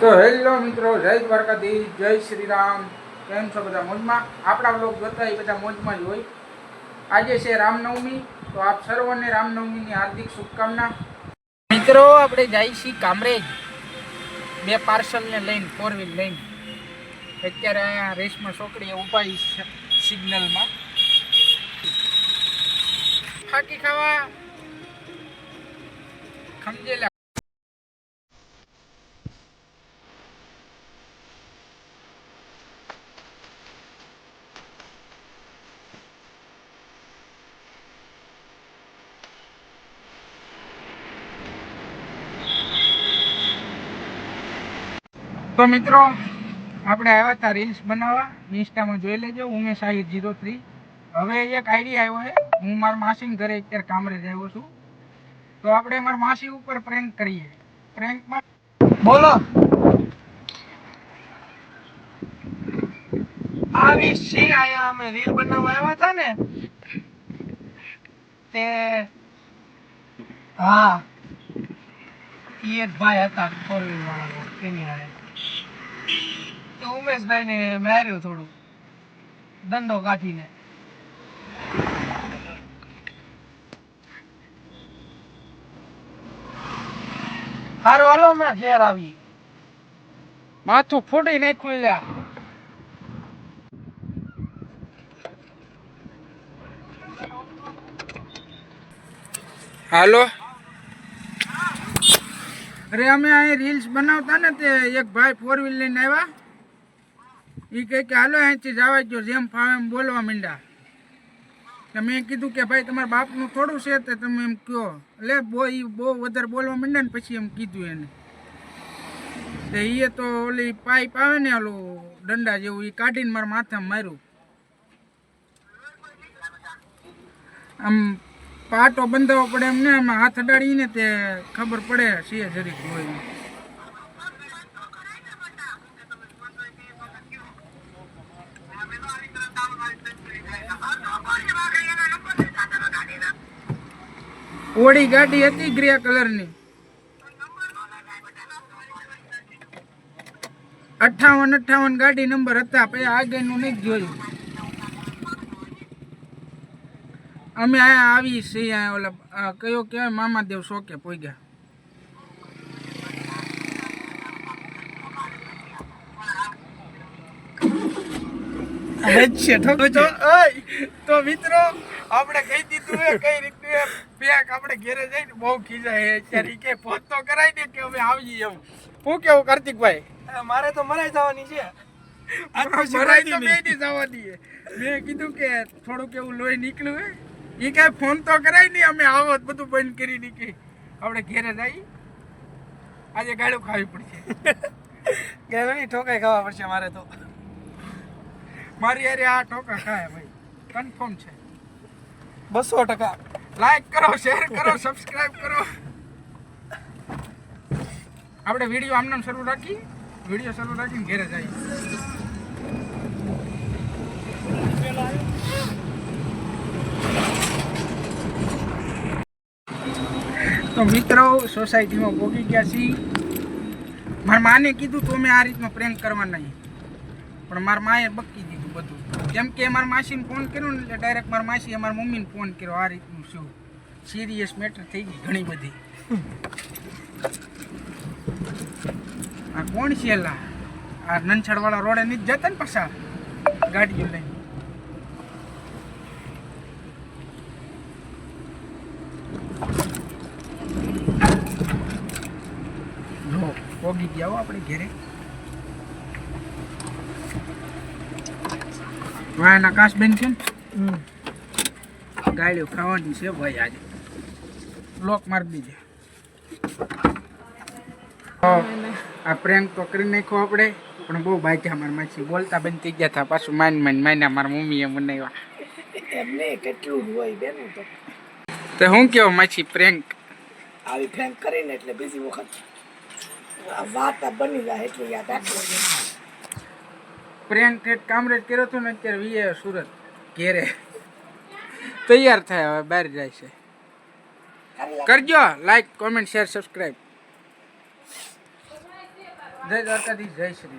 તો હેલો મિત્રો, જય દ્વારકાધી જય શ્રી રામ કેમ છો બધા મોજમાં? આપણા બ્લોગ જોતા એ બધા મોજમાં જ હોય. આજે છે રામનવમી, તો આપ સર્વને રામનવમીની હાર્દિક શુભકામના. મિત્રો, આપણે જઈએ છીએ કામરેજ. બે પાર્સલને લઈને ફોર વ્હીલ લઈને. અત્યારે અહીંયા રેસમાં છોકરીએ ઉપાય સિગ્નલમાં. ફાકી ખાવા. ખમજેલા તો મિત્રો, આપણે આવ્યા હતા રીલ્સ બનાવવા. ઇન્સ્ટામાં જોઈ લેજો ઉમેશ આહિર જીરો થ્રી હવે એક આઈડિયા આવ્યો છે. હું મારા માસીને ઘરે અત્યારે કામરે રહ્યો છું. તો આપણે મારા માસી ઉપર પ્રેન્ક કરીએ. પ્રેન્કમાં બોલો. આવી સી આયા અમે રીલ બનાવવા આવ્યા હતા ને. તે હા. એક ભાઈ હતા વ્હીલ વાળા તેની હારે. તો ઉમેશભાઈ ને માર્યું થોડું, દંડો કાઢીને. હારો, હાલો, હમણાં ઘેર આવી માથું ફોડી નાખ્યું લ્યા. હાલો? અરે અમે અહીં રીલ્સ બનાવતા ને તે એક ભાઈ ફોર વ્હીલ લઈને આવ્યા. એ કહે કે, હાલો, અહીંથી જવા ગયો જેમ ફાવે એમ બોલવા માંડ્યા. તો મેં કીધું કે, ભાઈ, તમારા બાપનું થોડું છે તે તમે એમ કહો. એટલે બહુ એ બહુ વધારે બોલવા માંડ્યા ને પછી એમ કીધું એને. તે એ તો ઓલી પાઇપ આવે ને ઓલું દંડા જેવું એ કાઢીને મારા માથામાં માર્યું. આમ પાટો બંધાવો પડે એમ ને, આમાં હાથ અડાડીને તે ખબર પડે છે જરીક હોય ઓડી ગાડી હતી ગ્રે કલરની. અઠાવન અઠાવન ગાડી નંબર હતા પછી આગળનું નહીં જોયું. અમે અહીંયા આવી છીએ અહીંયા ઓલા આ કયો કહેવાય મામાદેવ શોકે પોગ્યા તો મિત્રો આપણે કહી દીધું એ કઈ રીતનું પેક આપણે ઘેરે જઈને બહુ ખીજાય અત્યારે કે ફોન તો કરાવી દે કે અમે આવીએ એમ. હું કેવું કાર્તિકભાઈ? મારે તો મરાઈ જવાની છે. આ તો મરાઈ તો બે દી જવા દઈએ મેં કીધું કે થોડુંક એવું લોહી નીકળ્યું હે ઈ કાંઈ ફોન તો કરાય નહીં અમે આવો બધું બંધ કરી નીકળી આપણે ઘેરે જઈ આજે ગાડું ખાવી પડશે. ઘણી ઠોકાઈ ખાવા પડશે મારે તો. મારી યારે આ ઠોકા ખાય ભાઈ. કન્ફર્મ છે. બસો ટકા. લાઈક કરો શેર કરો સબસ્ક્રાઇબ કરો. આપણે વીડિયો આમનામ શરૂ રાખી. વીડિયો શરૂ રાખીને ઘેરે જઈએ. તો મિત્રો સોસાયટીમાં ભોગી ગયા છીએ. મારા માને કીધું તો મેં આ રીતનો પ્રેન્ક કરવા નહીં. પણ મારા માએ બકી દીધું બધું. કેમ કે મારા માસીને ફોન કર્યો ને એટલે ડાયરેક્ટ મારા માસીએ મારા મમ્મીને ફોન કર્યો, આ રીતનું શું? સિરિયસ મેટર થઈ ગઈ ઘણી બધી. આ કોણ છે એલા? આ નંછાડવાળા રોડે નથી જતા ને પાછા ગાડીઓ લઈને જો પોગી ગયા હો આપણે ઘેરે વાયના કાશ બેન છે ને ગાડીઓ ખાવાની છે ભાઈ આજે લોક મારી દીધે આ પ્રેન્ક તો કરી નાખ્યો આપણે પણ બહુ બાજ્યા મારા માસી બોલતા બંધ થઈ ગયા હતા પાછું માન માન માન્યા મારા મમ્મીએ બનાવ્યા એમને કેટલું જ હોય બેન તો. તો હું કેવો માછી પ્રેન્ક આવી ફ્રેન્ક કરીને એટલે બીજી વખત. આ વાત બની જાય એટલું યાદ રાખવું પ્રેમ ટેટ કામરેજ કર્યો હતો ને અત્યારે વીએ સુરત ઘેરે. તૈયાર થાય હવે બહાર જાય છે. કરજો લાઈક કોમેન્ટ શેર સબસ્ક્રાઈબ જય દ્વારકાધીશ જય શ્રી